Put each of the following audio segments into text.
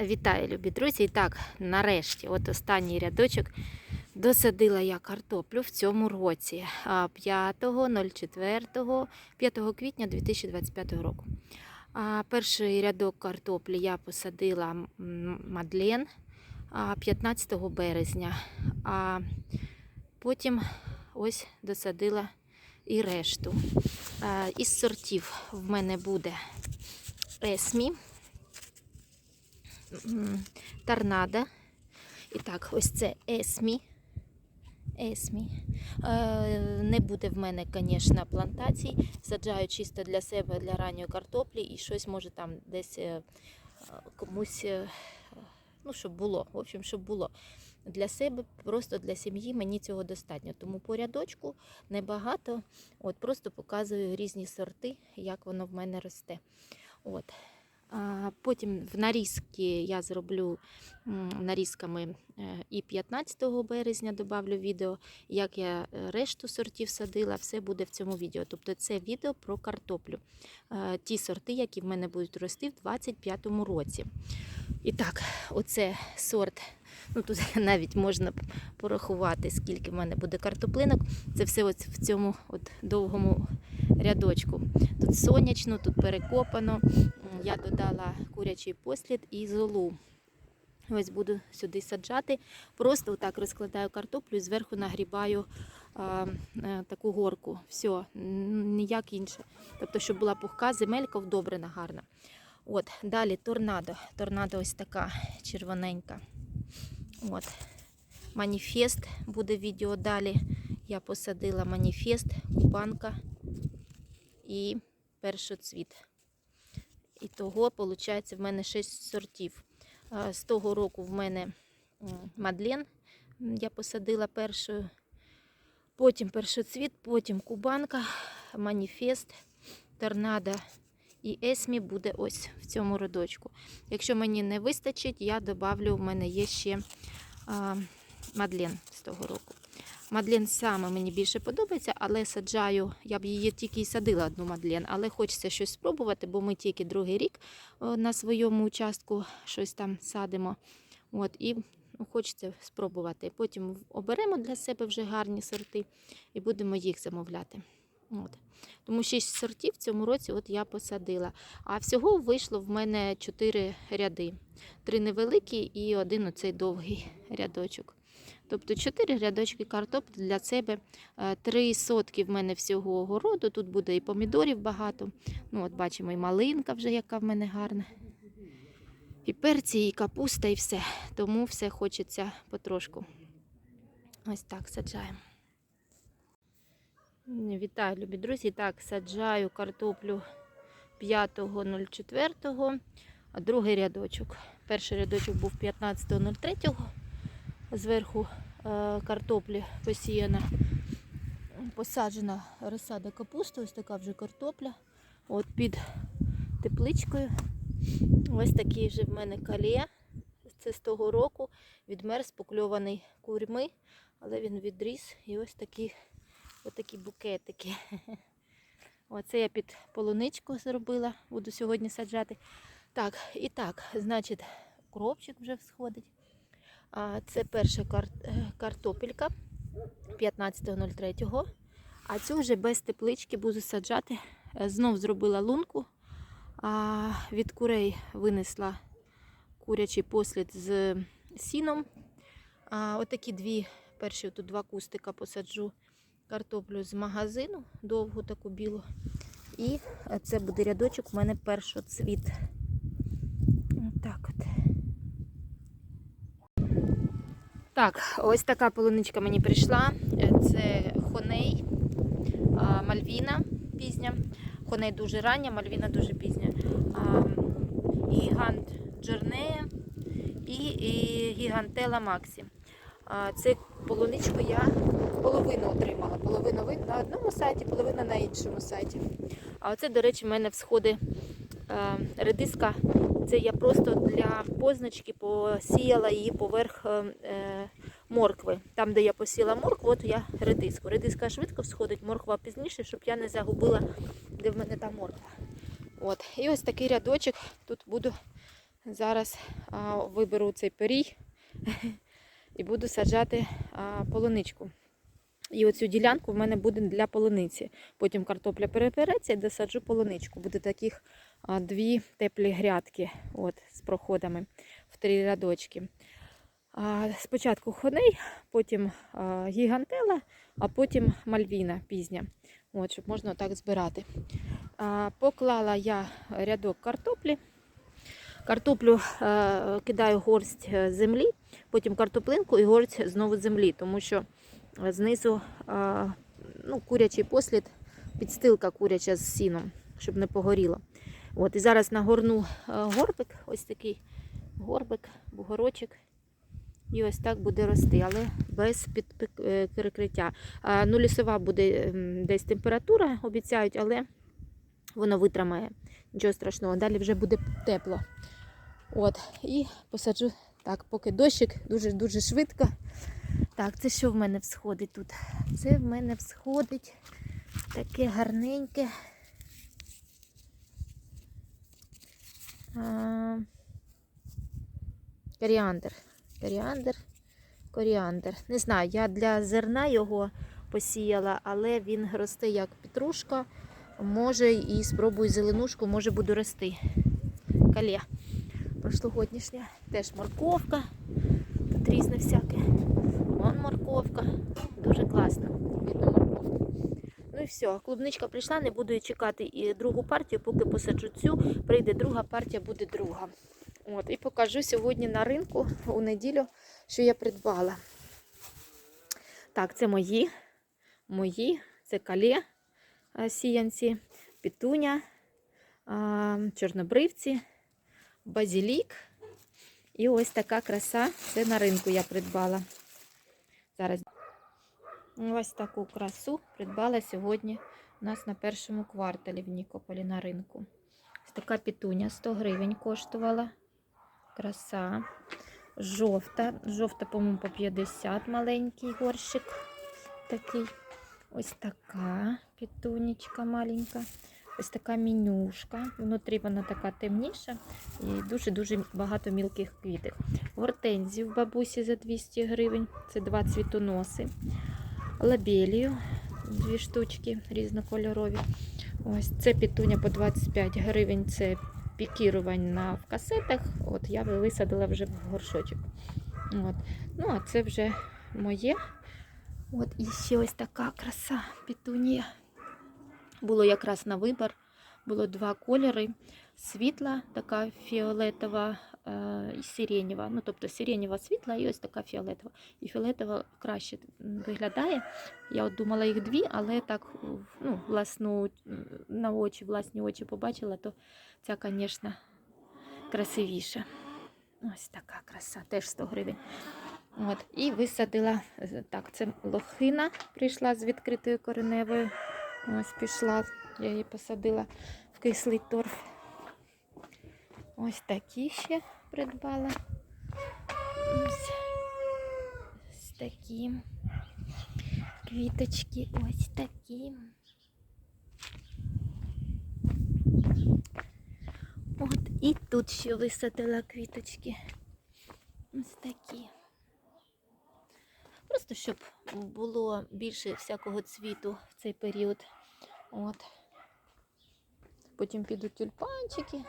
Вітаю, любі друзі! І так, нарешті, от останній рядочок досадила я картоплю в цьому році, 5.04, 5 квітня 2025 року. Перший рядок картоплі я посадила Мадлен 15 березня, а потім ось досадила і решту. Із сортів в мене буде Есмі. Торнадо. І так, ось це Есмі. Есмі. Е, не буде в мене, звісно, плантацій. Саджаю чисто для себе, для ранньої картоплі і щось може там десь е, комусь, е, ну, щоб було. В общем, щоб було. Для себе, просто для сім'ї мені цього достатньо. Тому по рядочку небагато. От, просто показую різні сорти, як воно в мене росте. От. Потім в нарізки я зроблю нарізками е, і 15 березня добавлю відео, як я е, решту сортів садила, все буде в цьому відео. Тобто це відео про картоплю. Ті сорти, які в мене будуть рости в 25-му році. І так, оце сорт. Ну тут навіть можна порахувати, скільки в мене буде картоплинок. Це все ось в цьому от довгому рядочку. Тут сонячно, тут перекопано. М, Я додала курячий послід і золу. Ось буду сюди саджати. Просто отак розкладаю картоплю і зверху нагрібаю а, е, таку горку. Все, ніяк інше. Тобто, щоб була пухка, земелька вдобрена гарна. От, далі торнадо. Торнадо ось така червоненька. От. Маніфест буде відео далі. Я посадила маніфест, кубанка і першоцвіт. І того, виходить, в мене 6 сортів. З того року в мене Мадлен я посадила першою. Потім першоцвіт, потім кубанка, маніфест, торнадо і Есмі буде ось в цьому родочку. Якщо мені не вистачить, я добавлю, в мене є ще Мадлен з того року. Мадлен саме мені більше подобається, але саджаю, я б її тільки і садила одну Мадлен, але хочеться щось спробувати, бо ми тільки другий рік на своєму участку щось там садимо. От, і ну, хочеться спробувати. Потім оберемо для себе вже гарні сорти і будемо їх замовляти. От. Тому 6 сортів в цьому році от я посадила. А всього вийшло в мене 4 ряди. Три невеликі і один оцей довгий рядочок. Тобто 4 рядочки картоплі для себе. 3 сотки в мене всього огороду. Тут буде і помідорів багато. Ну, от бачимо, і малинка вже, яка в мене гарна. І перці, і капуста, і все. Тому все хочеться потрошку. Ось так саджаємо. Вітаю, любі друзі. Так, саджаю картоплю 5.04, а другий рядочок. Перший рядочок був 15.03. Зверху е, картоплі посіяна, посаджена розсада капусти, ось така вже картопля. От під тепличкою. Ось такий вже в мене калє. Це з того року відмерз покльований курьми, але він відріс і ось такі, ось такі букетики. Оце я під полуничку зробила, буду сьогодні саджати. Так, і так, значить, кропчик вже всходить. Це перша е, картопелька 15.03. А цю вже без теплички буду саджати. Е, Знов зробила лунку. Від курей винесла курячий послід з сіном. Отакі дві, перші тут два кустика посаджу картоплю з магазину, довгу таку білу. І е, це буде рядочок у мене першоцвіт. Так от. Так, ось така полуничка мені прийшла. Е, Це хоней, мальвіна пізня. Хоней дуже рання, мальвіна дуже пізня. Гігант Джернея і, і гігантела Максі. Це полуничку я половину отримала. Половину на одному сайті, половина на іншому сайті. А оце, до речі, в мене всходи редиска. Це я просто для позначки посіяла її поверх е, е, моркви. Там, де я посіяла моркву, от я редиску. Редиска швидко всходить, морква пізніше, щоб я не загубила, де в мене та морква. От. І ось такий рядочок тут буду зараз виберу цей пирій і буду саджати а, полуничку. І оцю ділянку в мене буде для полуниці. Потім картопля перепереться і досаджу полуничку. Буде таких дві теплі грядки от, з проходами в три рядочки. Спочатку хоней, потім гігантела, а потім мальвіна пізня. От, щоб можна так збирати. Поклала я рядок картоплі. Картоплю е, кидаю горсть е, землі, потім картоплинку і горсть знову землі, тому що знизу ну, курячий послід, підстилка куряча з сіном, щоб не погоріло. От, і зараз нагорну е, горбик, ось такий горбик, бугорочок. І ось так буде рости, але без е, перекриття. Ну, лісова буде десь температура, обіцяють, але воно витримає. Нічого страшного. Далі вже буде тепло. От, і посаджу так, поки дощик дуже-дуже швидко. Так, це що в мене всходить тут? Це в мене всходить таке гарненьке. Коріандр. Коріандр. Коріандр. Не знаю, я для зерна його посіяла, але він росте як петрушка. Може і спробую зеленушку, може буду рости. Калє. Прошлогоднішня. Теж морковка. Тут різне всяке. Вон морковка. Дуже класно. Видно морковку. Ну і все, клубничка прийшла, не буду чекати і другу партію, поки посаджу цю, прийде друга партія, буде друга. От, і покажу сьогодні на ринку у неділю, що я придбала. Так, це мої. Мої, це калє сіянці, пітуня, чорнобривці, базілік. І ось така краса. Це на ринку я придбала. Зараз ось таку красу придбала сьогодні у нас на першому кварталі в Нікополі на ринку. Ось така пітуня 100 гривень коштувала. Краса. Жовта. Жовта, по-моєму, по 50 маленький горщик. Такий. Ось така пітунечка маленька. Ось така менюшка. Внутрі вона така темніша і дуже-дуже багато мілких квітів. Гортензію в бабусі за 200 гривень. Це два цвітоноси. Лабелію дві штучки різнокольорові. Ось це пітуня по 25 гривень. Це пікірування в касетах. От я висадила вже в горшочок. От. Ну, а це вже моє. От і ще ось така краса пітунія. Було якраз на вибір. Було два кольори. Світла, така фіолетова і сиренєва. Ну, тобто сиренєва світла і ось така фіолетова. І фіолетова краще виглядає. Я от думала їх дві, але так ну, власну, на очі, власні очі побачила, то ця, звісно, красивіша. Ось така краса, теж 100 гривень. От, і висадила, так, це лохина прийшла з відкритою кореневою. Ось пішла, я її посадила в кислий торф. Ось такі ще придбала. Ось, ось такі квіточки, ось такі. От і тут ще висадила квіточки. Ось такі. Просто щоб було більше всякого цвіту в цей період. От. Потім підуть тюльпанчики.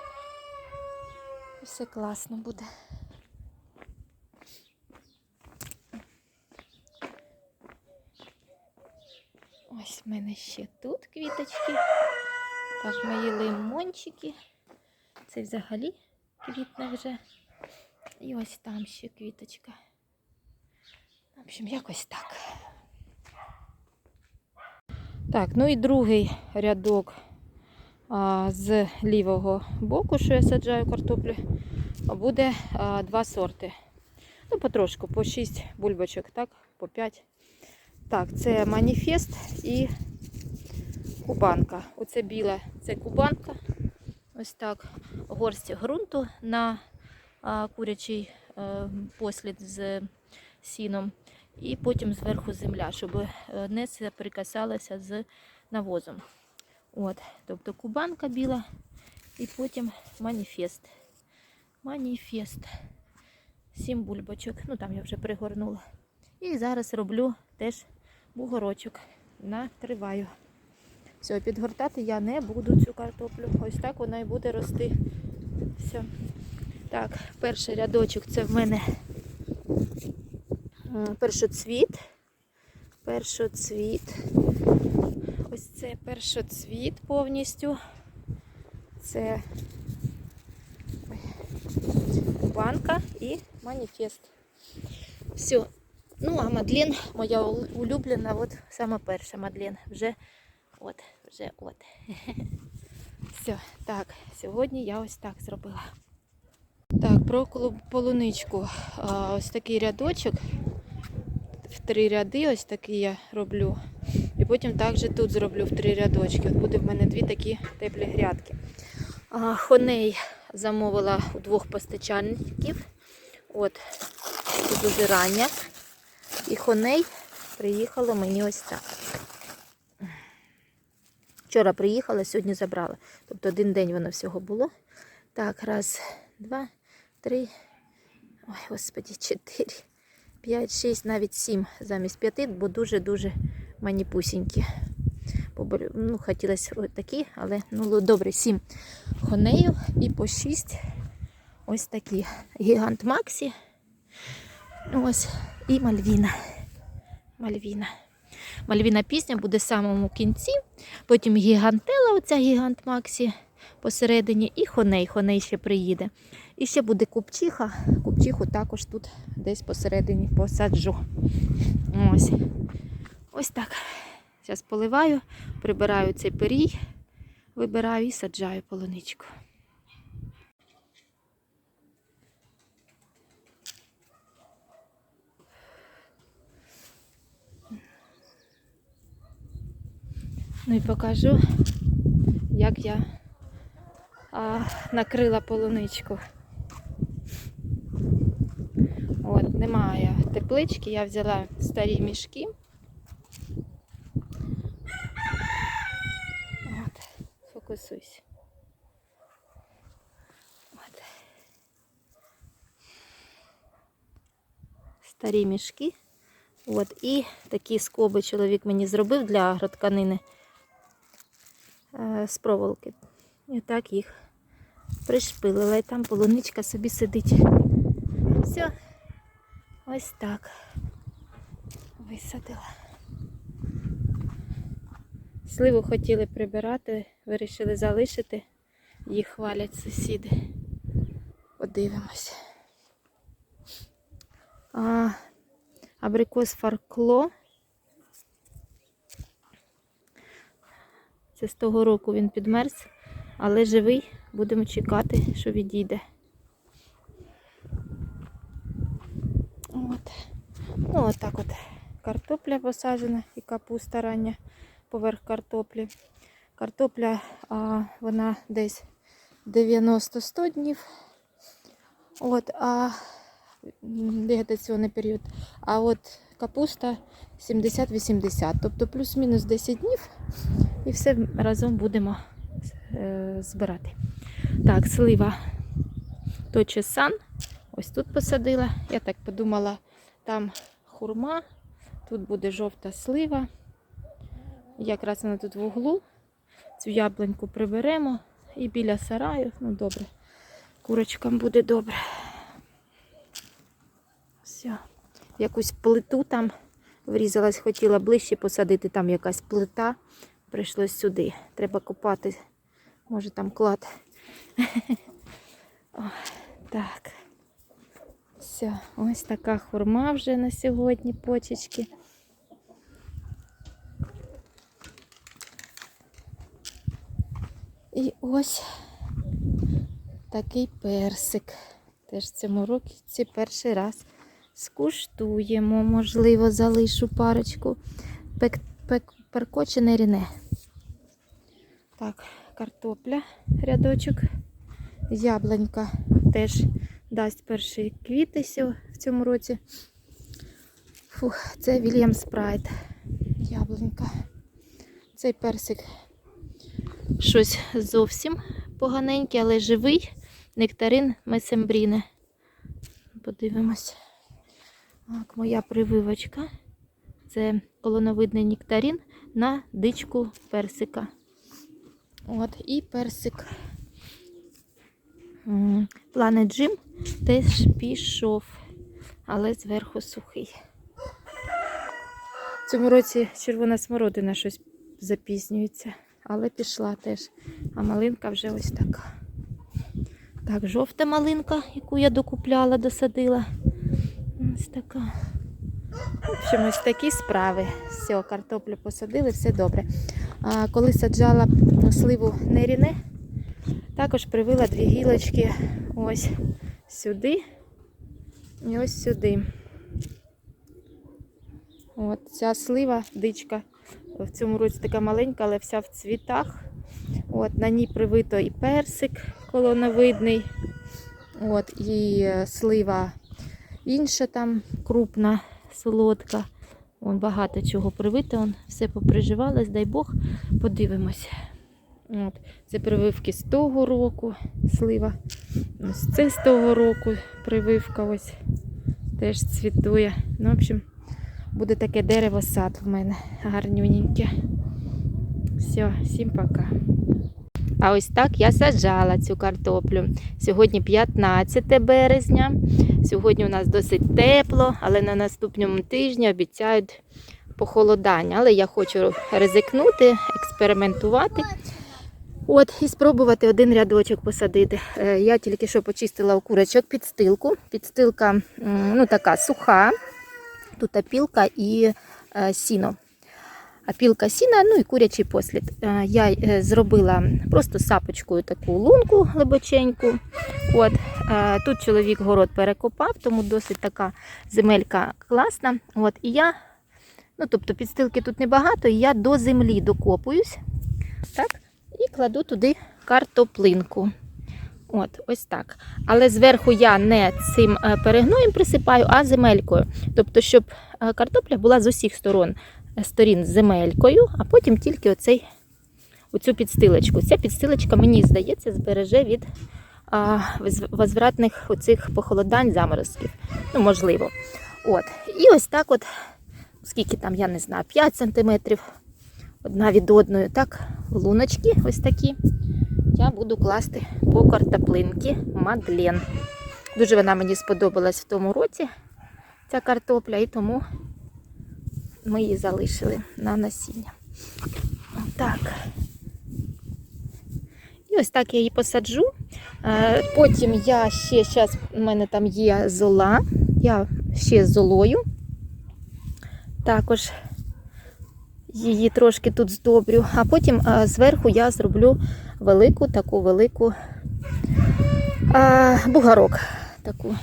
І все класно буде. Ось в мене ще тут квіточки. Так, мої лимончики. Це взагалі квітне вже. І ось там ще квіточка. В общем, якось так. Так, ну і другий рядок з лівого боку, що я саджаю картоплю, буде два сорти. Ну, потрошку, по 6 бульбочок, так, по 5. Так, це маніфест і кубанка. Оце біла, це кубанка. Ось так. Горсть ґрунту на курячий а, послід з сіном. І потім зверху земля, щоб е, не прикасалася з навозом. От, тобто кубанка біла і потім маніфест. Маніфест. Сім бульбочок. Ну там я вже пригорнула. І зараз роблю теж бугорочок. Накриваю. Все, підгортати я не буду цю картоплю. Ось так вона і буде рости. Все. Так, перший рядочок це в мене м, першоцвіт. Першоцвіт. Це першоцвіт повністю. Це банка і маніфест. Все. Ну, а Мадлен, моя улюблена, от сама перша Мадлен. Вже от, вже от. Все, так, сьогодні я ось так зробила. Так, про полуничку. Ось такий рядочок. В три ряди, ось такий я роблю. І потім також тут зроблю в три рядочки. От буде в мене дві такі теплі грядки. Хоней замовила у двох постачальників. От, до дозирання. І хоней приїхало мені ось так. Вчора приїхала, сьогодні забрала. Тобто один день воно всього було. Так, раз, два, три. Ой, господі, чотири, п'ять, шість, навіть сім замість п'яти, бо дуже-дуже маніпусінькі. Поболю- Ну, хотілося такі, але ну добре, сім хонею і по шість ось такі. Гігант Максі. Ось. І Мальвіна. Мальвіна. Мальвіна пісня буде в самому кінці. Потім гігантела, оця гігант Максі посередині, і хоней. Хоней ще приїде. І ще буде купчиха. Купчиху також тут десь посередині посаджу. Ось. Ось так. Зараз поливаю, прибираю цей перій, вибираю і саджаю полуничку. Ну і покажу, як я а, накрила полуничку. От, немає теплички, я взяла старі мішки. От, От. Старі мішки. От, і такі скоби чоловік мені зробив для агротканини е, з проволоки. І так їх пришпилила. І там полуничка собі сидить. Все. Ось так. Висадила. Сливу хотіли прибирати, вирішили залишити. Їх хвалять сусіди. Подивимось. Абрикос фаркло. Це з того року він підмерз, але живий. Будемо чекати, що відійде. От. Ну, отак от картопля посаджена і капуста рання поверх картоплі. Картопля, а, вона десь 90-100 днів. От, а вегетаційний період. А от капуста 70-80, тобто плюс-мінус 10 днів. І все разом будемо е, збирати. Так, слива точе сан. Ось тут посадила. Я так подумала, там хурма, тут буде жовта слива. Якраз вона тут в углу. Цю яблуньку приберемо і біля сараю. Ну, добре. Курочкам буде добре. Все. Якусь плиту там врізалась, хотіла ближче посадити, там якась плита. Прийшлось сюди. Треба копати. Може там клад. Так. Все, ось така хурма вже на сьогодні, почечки. І ось такий персик. Теж в цьому році перший раз скуштуємо. Можливо, залишу парочку. Пек, пек, перкочене ріне. Так, картопля, рядочок. Яблонька теж дасть перші квіти в цьому році. Фух, це Вільям Спрайт. Яблунька. Цей персик щось зовсім поганенький, але живий. нектарин месембріне. Подивимось. Так, моя прививочка. Це колоновидний нектарин на дичку персика. От, і персик. М, Джим теж пішов, але зверху сухий. В цьому році червона смородина щось запізнюється, але пішла теж. А малинка вже ось така. Так, жовта малинка, яку я докупляла, досадила. Ось така. В общем, ось такі справи. Все, картоплю посадили, все добре. А коли саджала сливу неріне, також привила дві гілочки ось сюди і ось сюди. От ця слива, дичка, в цьому році така маленька, але вся в цвітах. От, на ній привито і персик колоновидний. От, і е, слива інша там крупна, солодка. Вон багато чого привито, он все поприживалось, дай Бог, подивимось. От, це прививки з того року, слива. Ось це з того року прививка ось теж цвітує. Ну, в общем, буде таке дерево сад в мене гарнюненьке. Все, всім пока. А ось так я саджала цю картоплю. Сьогодні 15 березня. Сьогодні у нас досить тепло, але на наступному тижні обіцяють похолодання. Але я хочу ризикнути, експериментувати. От, і спробувати один рядочок посадити. Е, Я тільки що почистила у курочок підстилку. Підстилка ну, така суха. Тут опілка і е, сіно. Опілка сіна, ну і курячий послід. Е, Я е, зробила просто сапочкою таку лунку глибоченьку. От, тут чоловік город перекопав, тому досить така земелька класна. От, і я, ну тобто підстилки тут небагато, і я до землі докопуюсь. Так, і кладу туди картоплинку. От, ось так. Але зверху я не цим е, перегноєм присипаю, а земелькою. Тобто, щоб е, картопля була з усіх сторон е, сторін земелькою, а потім тільки оцей, оцю підстилочку. Ця підстилочка, мені здається, збереже від а, возвратних оцих похолодань, заморозків. Ну, можливо. От. І ось так, от, скільки там, я не знаю, 5 см одна від одної, так, луночки ось такі я буду класти по картоплинки Мадлен. Дуже вона мені сподобалась в тому році, ця картопля, і тому ми її залишили на насіння. Так. І ось так я її посаджу. Е, Потім я ще, зараз у мене там є зола, я ще з золою. Також її трошки тут здобрю, а потім зверху я зроблю велику, таку велику бугарок. Таку.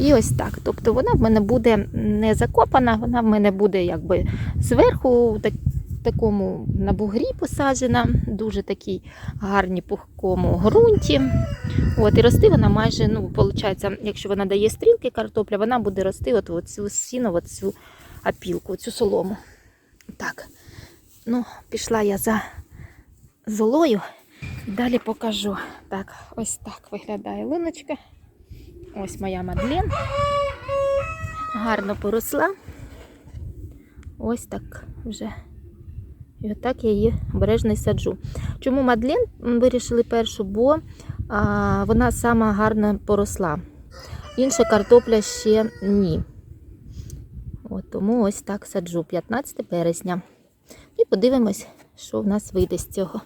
І ось так. Тобто вона в мене буде не закопана, вона в мене буде якби зверху так, такому на бугрі посаджена, дуже такій гарній пухкому ґрунті. От, і рости вона майже, ну, виходить, якщо вона дає стрілки картопля, вона буде рости от, от цю сіно, от цю опілку, цю солому. Так, ну, пішла я за золою. Далі покажу. Так, ось так виглядає луночка. Ось моя мадлен. Гарно поросла. Ось так вже. І отак я її обережно саджу. Чому мадлен вирішили першу? Бо а, вона сама гарно поросла. Інша картопля ще ні. От, тому ось так саджу 15 березня. І подивимось, що в нас вийде з цього.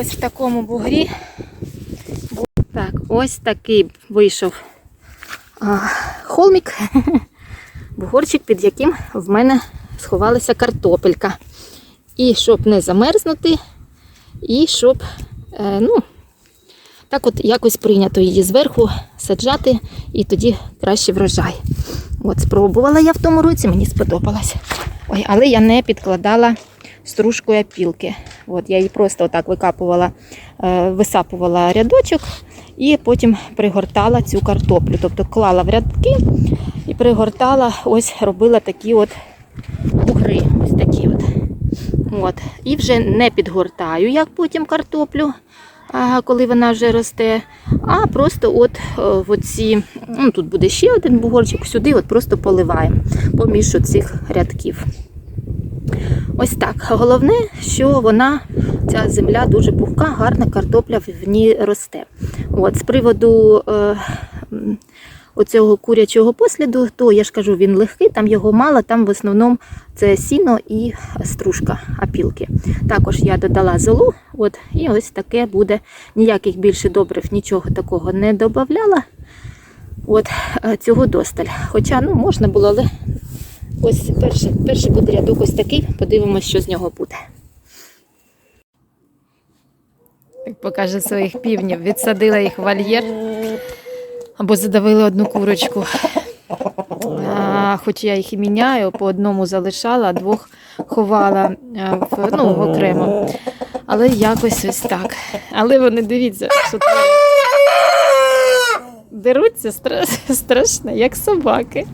Ось в такому бугрі. Так, ось такий вийшов а, холмік, бугорчик, під яким в мене сховалася картопелька. І щоб не замерзнути, і щоб, е, ну, так от якось прийнято її зверху саджати, і тоді краще врожай. От, спробувала я в тому році, мені сподобалось. Ой, але я не підкладала стружкою опілки. От, я її просто отак викапувала, е, висапувала рядочок і потім пригортала цю картоплю. Тобто клала в рядки і пригортала, ось робила такі от бугри. Ось такі от. От. І вже не підгортаю, як потім картоплю, коли вона вже росте. А просто от е, в оці, ну тут буде ще один бугорчик, сюди от просто поливаємо поміж цих рядків. Ось так. Головне, що вона, ця земля дуже пухка, гарна картопля в ній росте. От, з приводу е, оцього курячого посліду, то я ж кажу, він легкий, там його мало, там в основному це сіно і стружка опілки. Також я додала золу, от, і ось таке буде. Ніяких більше добрив, нічого такого не додавала. От, е, цього досталь. Хоча ну, можна було, але ось перший, перший буде рядок ось такий. Подивимось, що з нього буде. покаже своїх півнів, відсадила їх в вольєр або задавили одну курочку. А, хоч я їх і міняю, по одному залишала, а двох ховала в, ну, окремо. Але якось ось так. Але вони дивіться, що творять. Деруться стра- страшно, як собаки.